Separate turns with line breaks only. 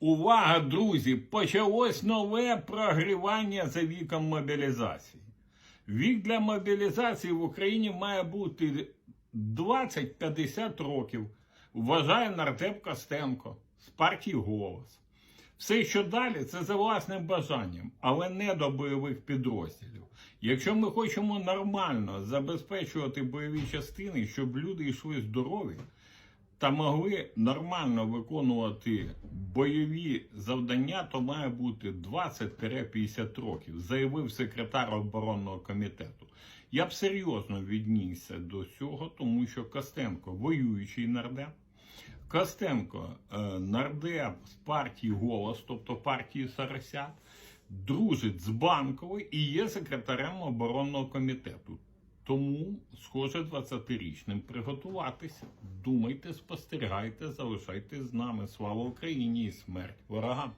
Увага, друзі! Почалось нове прогрівання за віком мобілізації. Вік для мобілізації в Україні має бути 20-50 років, вважає нардеп Костенко з партії Голос. Все, що далі, це за власним бажанням, але не до бойових підрозділів. Якщо ми хочемо нормально забезпечувати бойові частини, щоб люди йшли здорові та могли нормально виконувати бойові завдання, то має бути 20-50 років, заявив секретар оборонного комітету. Я б серйозно віднісся до цього, тому що Костенко воюючий нардеп. Костенко е, нардеп з партії Голос, тобто партії Сарасят, дружить з банковою і є секретарем оборонного комітету. Тому, схоже, 20-річним приготуватися. Думайте, спостерігайте, залишайтесь з нами. Слава Україні і смерть ворогам!